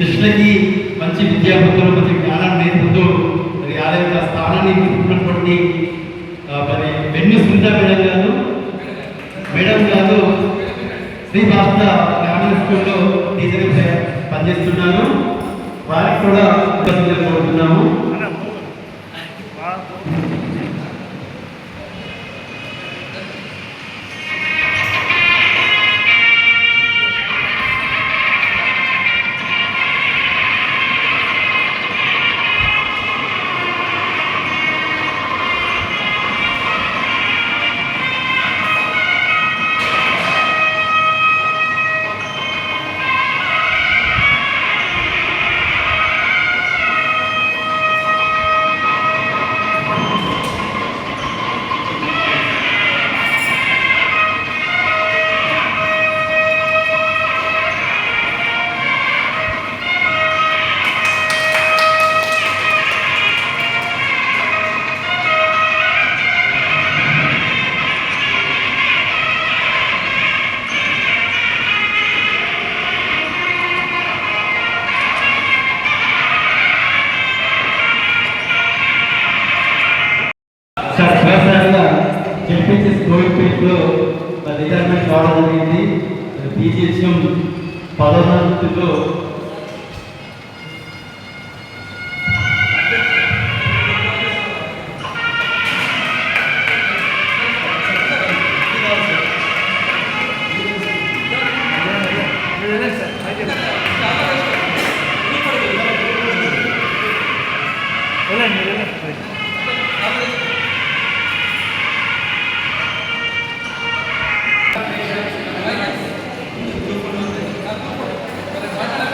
కృష్ణకి మంచి విద్యాబుద్ధులు మంచి జ్ఞానాన్ని నేర్పుతూ మరి ఆ యొక్క స్థానాన్ని తీసుకున్నటువంటి మరి వెన్ను సుంద మేడం గారు మేడం గారు శ్రీ భాస్త గ్రామీణ స్కూల్లో టీచర్గా పనిచేస్తున్నారు. వారికి కూడా కోరుతున్నాము. జడ్పీసీ కోవిడ్పేటలో రిటైర్మెంట్ కావడం జరిగింది పీజీఎస్ఎం పదో తరగతిలో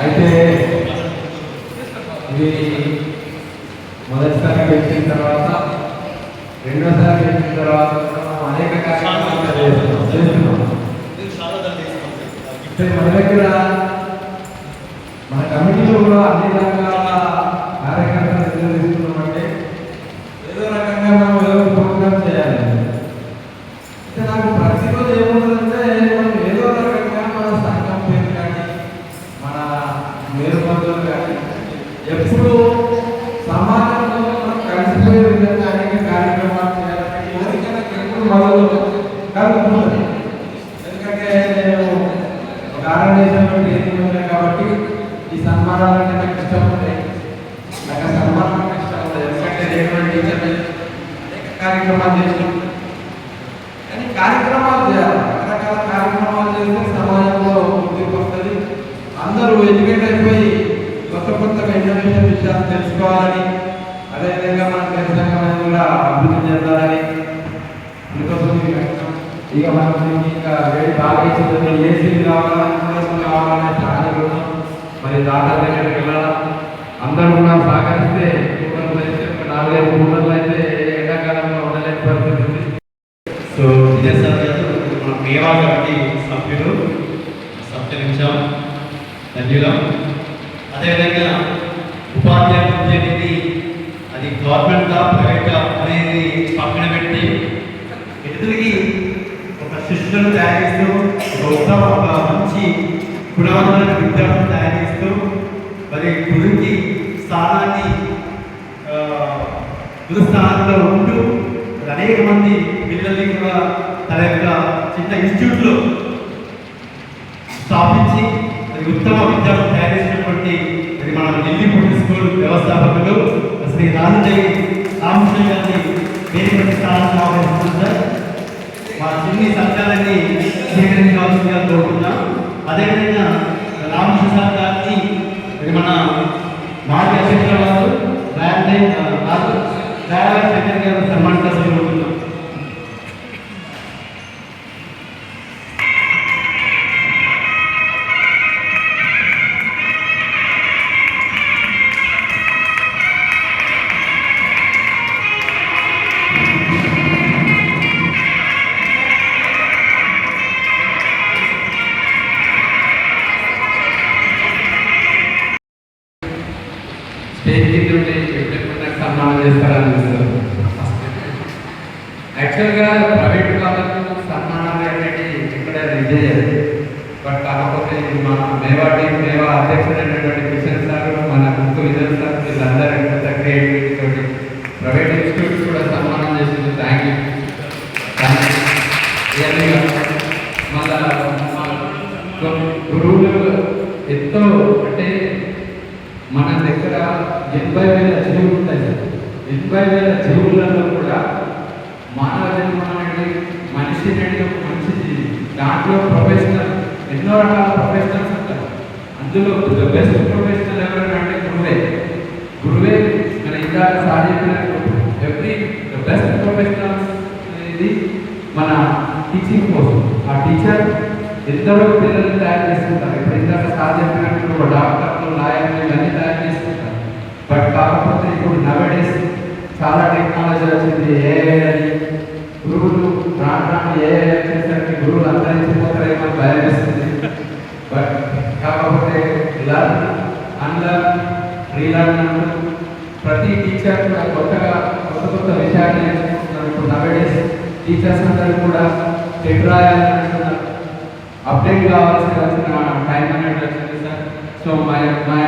అయితే ఇది మొదటిసారి పెట్టిన తర్వాత రెండోసారి పెట్టిన తర్వాత అనేక కార్యక్రమాలు చేస్తున్నాం చేస్తున్నాం. మన దగ్గర మన కమిటీలో కూడా అన్ని రకాల కార్యక్రమాలు నిర్వహిస్తున్నామంటే ఏదో రకంగా మనం ఏదో ఒక ప్రోగ్రామ్ చేయాలి అయితే నాకు ప్రతిరోజు ఏముంటుందంటే మనం ఏదో రకంగా మన సంఘం పేరు కానీ మన మేరుబంధువులు కానీ ఎప్పుడు సమాజంలో మనం కలిసిపోయే విధంగా అనేక కార్యక్రమాలు చేయాలని ఎవరికైనా ఎప్పుడు మొదలు కలుగుతుంది ఎందుకంటే నేను ఒక ఆర్గనైజేషన్లో ట్రైనింగ్ ఉన్నాను కాబట్టి ఈ సన్మానాలు నాకు ఇష్టం ఉంటాయి. నాకు సన్మానం అంటే ఇష్టం ఉంటుంది ఎందుకంటే నేను టీచర్ అనేక కార్యక్రమాలు చేసినాం కానీ కార్యక్రమాలు చేయాలి. రకరకాల కార్యక్రమాలు చేస్తే సమాజంలో గుర్తింపు వస్తుంది. అందరూ ఎడ్యుకేట్ అయిపోయి కొత్త కొత్తగా ఇన్నోవేషన్ విషయాలు తెలుసుకోవాలని అదేవిధంగా మన దేశంగా కూడా అభివృద్ధి చెందాలని ఇక మనం ఇంకా వేడి బాగా ఇచ్చింది ఏసీ కావాలని కావాలనే ప్లాన్లు ఉన్నాం మరి డాక్టర్ దగ్గరికి వెళ్ళాలా అందరూ కూడా సహకరిస్తే నాలుగైదు కూలర్లు అయితే ఎండాకాలంలో ఉండలేని పరిస్థితి ఉంది సో విజయసార్ గారు మన మేవా కమిటీ సభ్యులు సత్కరించాం ధన్యులం అదేవిధంగా ఉపాధ్యాయ విద్య అనేది అది గవర్నమెంటా ప్రైవేటా అనేది పక్కన ఇతరులకి ఒక శిష్యులను తయారు చేస్తూ ఒక ఉత్తమ ఒక మంచి గుణవంతులైన విద్యార్థులను తయారు చేస్తూ మరి గురువుకి స్థానాన్ని ఆ, గురు స్థానంలో ఉంటూ అనేక మంది పిల్లల్ని కూడా తన యొక్క చిన్న ఇన్స్టిట్యూట్లో స్థాపించి మరి ఉత్తమ విద్యార్థులు తయారు చేసినటువంటి మరి మన ఢిల్లీ పబ్లిక్ స్కూల్ వ్యవస్థాపకులు శ్రీ రాజజయ్ రామకృష్ణ గారిని వేదికపై స్థానాన్ని ఆహ్వానిస్తున్నాం సార్ మా చిన్ని సత్కారాన్ని స్వీకరించవలసిందిగా కోరుకుంటున్నాం అదేవిధంగా రామకృష్ణ సార్ మన మాజీ అధ్యక్షుల వారు గారు సన్మానించాల్సి కోరుతున్నాం బట్ కాకపోతే ఇది మా మేవా టీం మేవా అధ్యక్షుడైనటువంటి కిషన్ సార్ మన గుర్తు విజయ్ సార్ వీళ్ళందరూ ఇంత తోటి ప్రైవేట్ ఇన్స్టిట్యూట్స్ కూడా సన్మానం చేసింది థ్యాంక్ యూ గురువులు ఎంతో అంటే మన దగ్గర ఎనభై వేల జీవులు ఉంటాయి ఎనభై వేల జీవులలో కూడా మానవ జన్మ అనేది మనిషి అనేది ఒక మనిషి దాంట్లో ప్రొఫెషన్ ఎన్నో రకాల ప్రొఫెషనల్స్ ఉంటారు. అందులో ద బెస్ట్ ప్రొఫెషనల్ ఎవరైనా అంటే గురువే. గురువే మన ఇందాక సాధించినట్టు ఎవ్రీ ద బెస్ట్ ప్రొఫెషనల్స్ అనేది మన టీచింగ్ కోసం ఆ టీచర్ ఎందరో పిల్లల్ని తయారు చేసుకుంటారు? ఇప్పుడు ఇందాక సార్ చెప్పినట్టు ఒక డాక్టర్లు లాయర్లు ఇవన్నీ తయారు చేసుకుంటారు. బట్ కాకపోతే ఇప్పుడు నవడేస్ చాలా టెక్నాలజీ వచ్చింది ఏఐ అని గురువులు రాను ఏ ఏఐ గురువులు అంతరించిపోతారేమో అని భయం వేస్తుంది? బట్ కాకపోతే లర్న్ అన్లర్న్ రీలర్న్ అంటూ ప్రతి టీచర్ కూడా కొత్తగా కొత్త కొత్త విషయాన్ని నేర్చుకుంటున్నారు. ఇప్పుడు నవడేస్ టీచర్స్ అందరూ కూడా టెట్ రాయాలనుకుంటున్నారు అప్డేట్ కావాల్సి వచ్చిన టైం అనేది వచ్చింది సార్. సో మా మా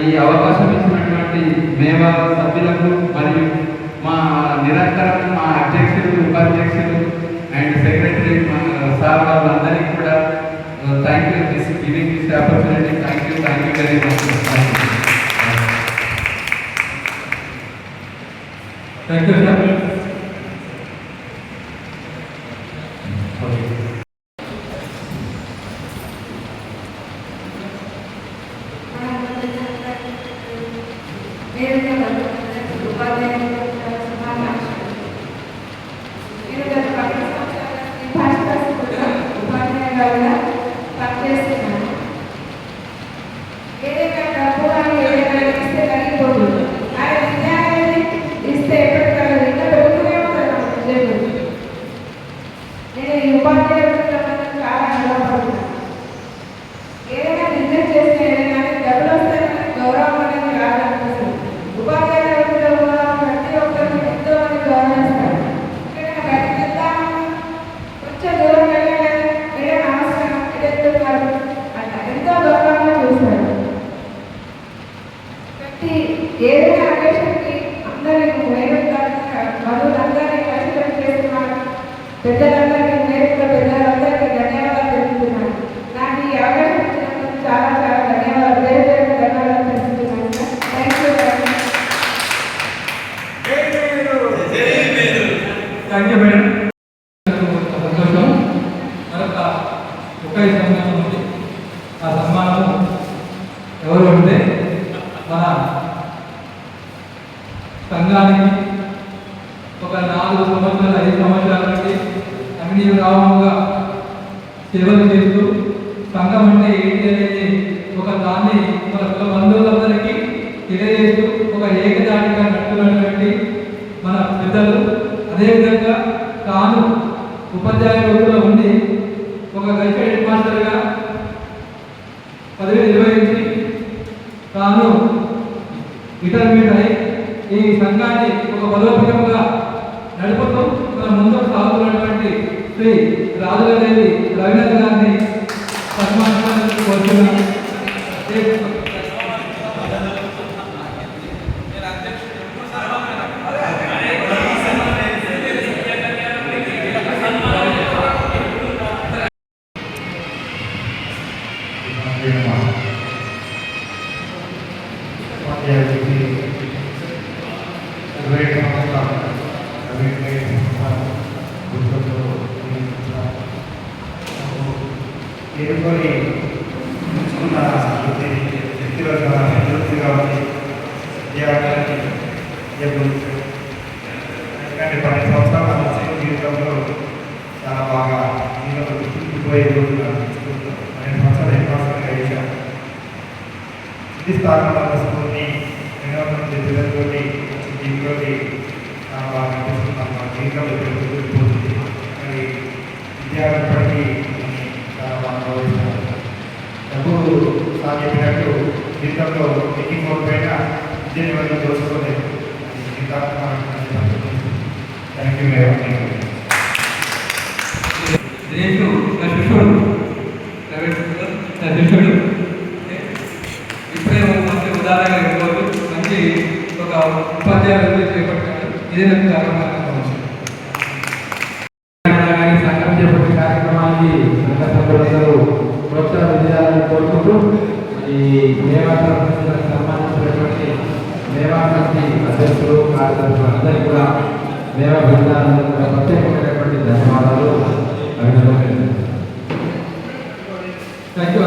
ఈ అవకాశం ఇచ్చినటువంటి మేమ సభ్యులకు మరియు మా నిరంతరం మా అధ్యక్షులకు ఉపాధ్యాయులు సార్ వాళ్ళందరికీ కూడా thank you this giving this opportunity thank you thank you very much thank you sir parques సన్మానం ఉంది ఆ సన్మానం ఎవరు ఉంటే మన సంఘానికి ఒక నాలుగు సంవత్సరాలు ఐదు సంవత్సరాల నుండి అగ్నిరామంగా సేవలు చేస్తూ సంఘం అంటే ఏంటి అనేది ఒక దాన్ని మన కుల బంధువులందరికీ తెలియజేస్తూ ఒక ఏకదాటిగా నడుతున్నటువంటి మన పెద్దలు అదేవిధంగా తాను ఉపాధ్యాయ వృత్తిలో ఉండి ఒక గైడ్ హెడ్ మాస్టర్గా పదవి నిర్వహించి తాను ఇంటర్మీడియట్ అయి ఈ సంఘాన్ని ఒక బలోపేతంగా నడుపుతూ మన ముందుకు సాగుతున్నటువంటి శ్రీ రాజులదేవి రవీంద్ర గారిని సన్మానించాలని కోరుతున్నాను Thank you. ఉంచుకున్న వృత్తి వ్యక్తిగత అభివృద్ధిగా ఉంది విద్యార్థులకి ఎందుకంటే పది సంవత్సరాల ఉద్యోగ జీవితంలో చాలా బాగా జీవితంలో గుర్తుండిపోయే రోజులు పన్నెండు సంవత్సరాలు ఎన్ని సంవత్సరాలు చేశాను ఇది స్థానంలో స్కూల్ని ఎన్నో మంది పిల్లలతోటి దీంతోటి చాలా బాగా అనిపిస్తున్నాం మా జీవితంలో డబ్బు సాగిపోయినట్టు జీవితంలో ఎన్ని కోల్పోయినా ఇదే వల్ల దోచుకోలేదు థ్యాంక్ యూ రేపు ఇప్పుడే మంచి ఉదాహరణ మంచి ఒక ఉపాధ్యాయులు చేపట్టారు ఇదే నాకు మాట్లాడుతున్న అందరికీ కూడా దేవ బృందాలను ప్రత్యేకమైనటువంటి ధన్యవాదాలు. అభినందనలు. Thank you